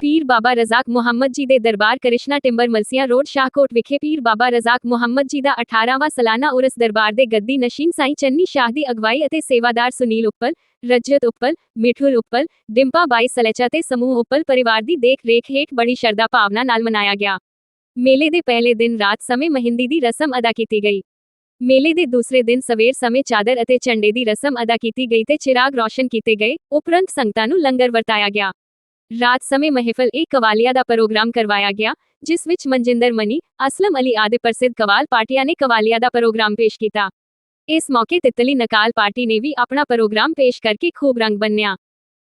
ਪੀਰ ਬਾਬਾ ਰਜ਼ਾਕ ਮੁਹੰਮਦ ਜੀ ਦੇ ਦਰਬਾਰ ਕ੍ਰਿਸ਼ਨਾ ਟਿੰਬਰ ਮਲਸੀਆਂ ਰੋਡ, ਸ਼ਾਹਕੋਟ ਵਿਖੇ ਪੀਰ ਬਾਬਾ ਰਜ਼ਾਕ ਮੁਹੰਮਦ ਜੀ ਦਾ 18ਵਾਂ ਸਾਲਾਨਾ ਉਰਸ ਦਰਬਾਰ ਦੇ ਗੱਦੀ ਨਸ਼ੀਨ ਸਾਈ ਚੰਨੀ ਸ਼ਾਹ ਦੀ ਅਗਵਾਈ ਅਤੇ ਸੇਵਾਦਾਰ ਸੁਨੀਲ ਉੱਪਲ, ਰਜਤ ਉੱਪਲ, ਮਿਠੂਲ ਉੱਪਲ ਡਿੰਪਾ ਬਾਈ ਸਲੇਚਾ ਤੇ ਸਮੂਹ ਉੱਪਲ ਪਰਿਵਾਰ ਦੀ ਦੇਖ ਰੇਖ ਹੇਠ ਬੜੀ ਸ਼ਰਧਾ ਭਾਵਨਾ ਨਾਲ ਮਨਾਇਆ ਗਿਆ। ਮੇਲੇ ਦੇ ਪਹਿਲੇ ਦਿਨ ਰਾਤ ਸਮੇਂ ਮਹਿੰਦੀ ਦੀ ਰਸਮ ਅਦਾ ਕੀਤੀ ਗਈ। ਮੇਲੇ ਦੇ ਦੂਸਰੇ ਦਿਨ ਸਵੇਰ ਸਮੇਂ ਚਾਦਰ ਅਤੇ ਝੰਡੇ ਦੀ ਰਸਮ ਅਦਾ ਕੀਤੀ ਗਈ ਤੇ ਚਿਰਾਗ ਰੌਸ਼ਨ ਕੀਤੇ ਗਏ। ਉਪਰੰਤ ਸੰਗਤਾਂ ਨੂੰ ਲੰਗਰ ਵਰਤਾਇਆ ਗਿਆ। ਰਾਤ ਸਮੇਂ ਮਹਿਫਲ ਇੱਕ ਕਵਾਲੀਆ ਦਾ ਪ੍ਰੋਗਰਾਮ ਕਰਵਾਇਆ ਗਿਆ, ਜਿਸ ਵਿੱਚ ਮਨਜਿੰਦਰ ਮਨੀ, ਅਸਲਮ ਅਲੀ ਆਦਿ ਪ੍ਰਸਿੱਧ ਕਵਾਲ ਪਾਰਟੀਆਂ ਨੇ ਕਵਾਲੀਆ ਦਾ ਪ੍ਰੋਗਰਾਮ ਪੇਸ਼ ਕੀਤਾ। ਇਸ ਮੌਕੇ ਤਿੱਤਲੀ ਨਕਾਲ ਪਾਰਟੀ ਨੇ ਵੀ ਆਪਣਾ ਪ੍ਰੋਗਰਾਮ ਪੇਸ਼ ਕਰਕੇ ਖੂਬ ਰੰਗ ਬੰਨਿਆ।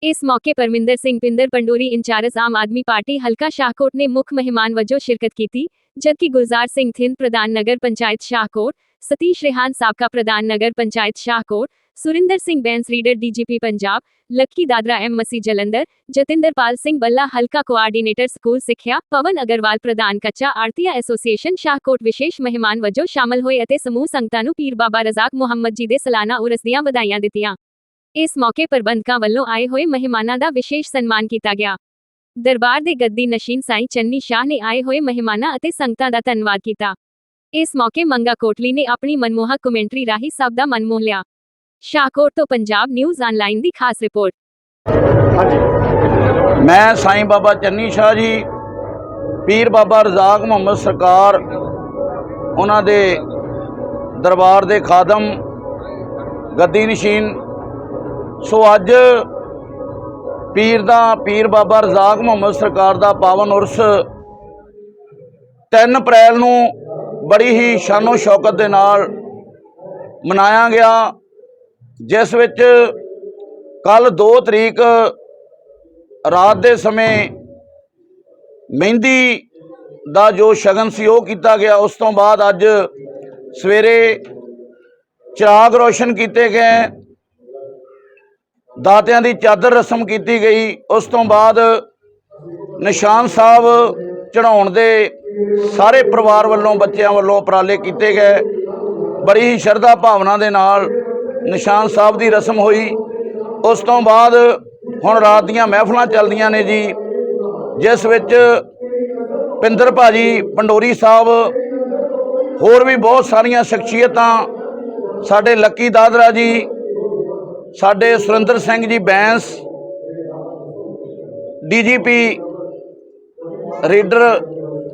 ਇਸ ਮੌਕੇ Parminder Singh Pinder Pandori in charge Aam Aadmi Party ਹਲਕਾ ਸ਼ਾਹਕੋਟ ਨੇ ਮੁੱਖ ਮਹਿਮਾਨ ਵਜੋਂ ਸ਼ਿਰਕਤ ਕੀਤੀ ਜਦਕਿ ਗੁਲਜ਼ਾਰ ਸਿੰਘ ਥਿੰਦ ਪ੍ਰਧਾਨ ਨਗਰ ਪੰਚਾਇਤ ਸ਼ਾਹਕੋਟ ਸਤੀਸ਼ ਰੇਹਾਨ ਸਾਬਕਾ ਪ੍ਰਧਾਨ ਨਗਰ panchayat Shahkot Surinder Singh Bains reader DGP Punjab Lucky Dadra M C Jalandhar Jatinderpal Singh Balla ਹਲਕਾ ਕੋਆਰਡੀਨੇਟਰ ਸਕੂਲ ਸਿੱਖਿਆ ਪਵਨ ਅਗਰਵਾਲ ਪ੍ਰਧਾਨ ਕੱਚਾ ਆੜਤੀਆ ਐਸੋਸੀਏਸ਼ਨ ਸ਼ਾਹਕੋਟ ਵਿਸ਼ੇਸ਼ ਮਹਿਮਾਨ ਵਜੋਂ ਸ਼ਾਮਲ ਹੋਏ ਅਤੇ ਸਮੂਹ ਸੰਗਤਾਂ ਨੂੰ ਪੀਰ ਬਾਬਾ ਰਜ਼ਾਕ ਮੁਹੰਮਦ ਜੀ ਦੇ ਸਾਲਾਨਾ ਉਰਸ ਦੀਆਂ ਵਧਾਈਆਂ ਦਿੱਤੀਆਂ ਇਸ ਮੌਕੇ ਪ੍ਰਬੰਧਕਾਂ ਵੱਲੋਂ ਆਏ ਹੋਏ ਮਹਿਮਾਨਾਂ ਦਾ ਵਿਸ਼ੇਸ਼ ਸਨਮਾਨ ਕੀਤਾ ਗਿਆ। ਦਰਬਾਰ ਦੇ ਗੱਦੀ ਨਸ਼ੀਨ ਸਾਈਂ ਚੰਨੀ ਸ਼ਾਹ ਨੇ ਆਏ ਹੋਏ ਮਹਿਮਾਨਾਂ ਅਤੇ ਸੰਗਤਾਂ ਦਾ ਧੰਨਵਾਦ ਕੀਤਾ। ਇਸ ਮੌਕੇ ਮੰਗਾ ਕੋਟਲੀ ਨੇ ਆਪਣੀ ਮਨਮੋਹਕ ਕਮੈਂਟਰੀ ਰਾਹੀਂ ਸਭ ਦਾ ਮਨ ਮੋਹ ਲਿਆ। ਸ਼ਾਹਕੋਟ ਤੋਂ ਪੰਜਾਬ ਨਿਊਜ਼ ਆਨਲਾਈਨ ਦੀ ਖਾਸ ਰਿਪੋਰਟ। ਮੈਂ ਸਾਈਂ ਬਾਬਾ ਚੰਨੀ ਸ਼ਾਹ ਜੀ, ਪੀਰ ਬਾਬਾ ਰਜ਼ਾਕ ਮੁਹੰਮਦ ਸਰਕਾਰ, ਉਹਨਾਂ ਦੇ ਦਰਬਾਰ ਦੇ ਖਾਦਮ, ਗੱਦੀ ਨਸ਼ੀਨ ਸੋ ਅੱਜ ਪੀਰ ਦਾ, ਪੀਰ ਬਾਬਾ ਰਜ਼ਾਕ ਮੁਹੰਮਦ ਸਰਕਾਰ ਦਾ ਪਾਵਨ ਉਰਸ 3 ਅਪ੍ਰੈਲ ਨੂੰ ਬੜੀ ਹੀ ਸ਼ਾਨੋ ਸ਼ੌਕਤ ਦੇ ਨਾਲ ਮਨਾਇਆ ਗਿਆ, ਜਿਸ ਵਿੱਚ ਕੱਲ 2 ਤਰੀਕ ਰਾਤ ਦੇ ਸਮੇਂ ਮਹਿੰਦੀ ਦਾ ਜੋ ਸ਼ਗਨ ਸੀ ਉਹ ਕੀਤਾ ਗਿਆ। ਉਸ ਤੋਂ ਬਾਅਦ ਅੱਜ ਸਵੇਰੇ ਚਿਰਾਗ ਰੋਸ਼ਨ ਕੀਤੇ ਗਏ। ਦਾਤਿਆਂ ਦੀ ਚਾਦਰ ਰਸਮ ਕੀਤੀ ਗਈ। ਉਸ ਤੋਂ ਬਾਅਦ ਨਿਸ਼ਾਨ ਸਾਹਿਬ ਚੜਾਉਣ ਦੇ ਸਾਰੇ ਪਰਿਵਾਰ ਵੱਲੋਂ, ਬੱਚਿਆਂ ਵੱਲੋਂ ਉਪਰਾਲੇ ਕੀਤੇ ਗਏ। ਬੜੀ ਹੀ ਸ਼ਰਧਾ ਭਾਵਨਾ ਦੇ ਨਾਲ ਨਿਸ਼ਾਨ ਸਾਹਿਬ ਦੀ ਰਸਮ ਹੋਈ। ਉਸ ਤੋਂ ਬਾਅਦ ਹੁਣ ਰਾਤ ਦੀਆਂ ਮਹਿਫਲਾਂ ਚੱਲਦੀਆਂ ਨੇ ਜੀ, ਜਿਸ ਵਿੱਚ ਪਿੰਦਰ ਭਾਜੀ ਪੰਡੋਰੀ ਸਾਹਿਬ, ਹੋਰ ਵੀ ਬਹੁਤ ਸਾਰੀਆਂ ਸ਼ਖਸੀਅਤਾਂ, ਸਾਡੇ ਲੱਕੀ ਦਾਦਰਾ ਜੀ ਸਾਡੇ ਸੁਰਿੰਦਰ ਸਿੰਘ ਜੀ ਬੈਂਸ, ਡੀਜੀਪੀ ਰੀਡਰ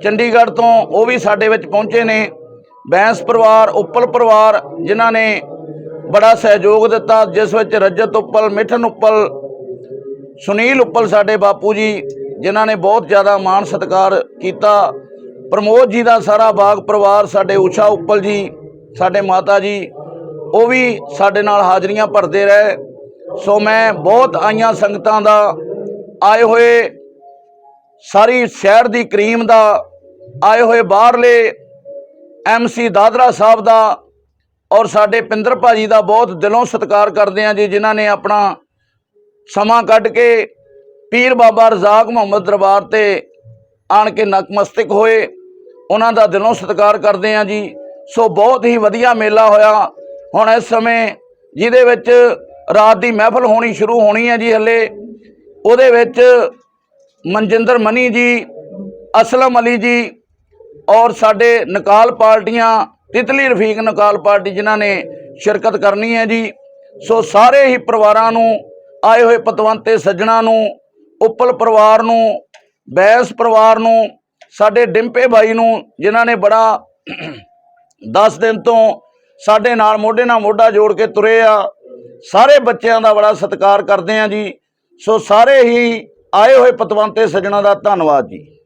ਚੰਡੀਗੜ੍ਹ ਤੋਂ ਉਹ ਵੀ ਸਾਡੇ ਵਿੱਚ ਪਹੁੰਚੇ ਨੇ। ਬੈਂਸ ਪਰਿਵਾਰ, ਉੱਪਲ ਪਰਿਵਾਰ, ਜਿਨ੍ਹਾਂ ਨੇ ਬੜਾ ਸਹਿਯੋਗ ਦਿੱਤਾ, ਜਿਸ ਵਿੱਚ ਰਜਤ ਉੱਪਲ, ਮਿਠਨ ਉੱਪਲ, ਸੁਨੀਲ ਉੱਪਲ ਸਾਡੇ ਬਾਪੂ ਜੀ, ਜਿਨ੍ਹਾਂ ਨੇ ਬਹੁਤ ਜ਼ਿਆਦਾ ਮਾਣ ਸਤਿਕਾਰ ਕੀਤਾ। ਪ੍ਰਮੋਦ ਜੀ ਦਾ ਸਾਰਾ ਬਾਗ ਪਰਿਵਾਰ, ਸਾਡੇ ਊਸ਼ਾ ਉੱਪਲ ਜੀ, ਸਾਡੇ ਮਾਤਾ ਜੀ ਉਹ ਵੀ ਸਾਡੇ ਨਾਲ ਹਾਜ਼ਰੀਆਂ ਭਰਦੇ ਰਹੇ। ਸੋ ਮੈਂ ਬਹੁਤ ਆਈਆਂ ਸੰਗਤਾਂ ਦਾ, ਆਏ ਹੋਏ ਸਾਰੀ ਸ਼ਹਿਰ ਦੀ ਕਰੀਮ ਦਾ, ਆਏ ਹੋਏ ਬਾਹਰਲੇ ਐਮਸੀ ਦਾਦਰਾ ਸਾਹਿਬ ਦਾ ਔਰ ਸਾਡੇ ਪਿੰਦਰ ਭਾਜੀ ਦਾ ਬਹੁਤ ਦਿਲੋਂ ਸਤਿਕਾਰ ਕਰਦੇ ਹਾਂ ਜੀ, ਜਿਨ੍ਹਾਂ ਨੇ ਆਪਣਾ ਸਮਾਂ ਕੱਢ ਕੇ ਪੀਰ ਬਾਬਾ ਰਜ਼ਾਕ ਮੁਹੰਮਦ ਦਰਬਾਰ ਤੇ ਆਣ ਕੇ ਨਕਮਸਤਕ ਹੋਏ। ਉਹਨਾਂ ਦਾ ਦਿਲੋਂ ਸਤਿਕਾਰ ਕਰਦੇ ਹਾਂ ਜੀ। ਸੋ ਬਹੁਤ ਹੀ ਵਧੀਆ ਮੇਲਾ ਹੋਇਆ। ਹੁਣ ਇਸ ਸਮੇਂ ਜਿਹਦੇ ਵਿੱਚ ਰਾਤ ਦੀ ਮਹਿਫਲ ਹੋਣੀ ਸ਼ੁਰੂ ਹੋਣੀ ਹੈ ਜੀ ਹੱਲੇ, ਉਹਦੇ ਵਿੱਚ ਮਨਜਿੰਦਰ ਮਨੀ ਜੀ, ਅਸਲਮ ਅਲੀ ਜੀ ਔਰ ਸਾਡੇ ਨਕਾਲ ਪਾਰਟੀਆਂ, ਤਿਤਲੀ ਰਫੀਕ ਨਕਾਲ ਪਾਰਟੀ ਜਿਨ੍ਹਾਂ ਨੇ ਸ਼ਿਰਕਤ ਕਰਨੀ ਹੈ ਜੀ, ਸੋ ਸਾਰੇ ਹੀ ਪਰਿਵਾਰਾਂ ਨੂੰ, ਆਏ ਹੋਏ ਪਤਵੰਤੇ ਸੱਜਣਾ ਨੂੰ, ਉੱਪਲ ਪਰਿਵਾਰ ਨੂੰ, ਬੈਸ ਪਰਿਵਾਰ ਨੂੰ, ਸਾਡੇ ਡਿੰਪੇ ਬਾਈ ਨੂੰ ਜਿਨ੍ਹਾਂ ਨੇ ਬੜਾ 10 ਦਿਨ ਤੋਂ ਸਾਡੇ ਨਾਲ ਮੋਢੇ ਨਾਲ ਮੋਢਾ ਜੋੜ ਕੇ ਤੁਰੇ ਆ। ਸਾਰੇ ਬੱਚਿਆਂ ਦਾ ਬੜਾ ਸਤਿਕਾਰ ਕਰਦੇ ਆ ਜੀ। ਸੋ ਸਾਰੇ ਹੀ ਆਏ ਹੋਏ ਪਤਵੰਤੇ ਸੱਜਣਾ ਦਾ ਧੰਨਵਾਦ ਜੀ।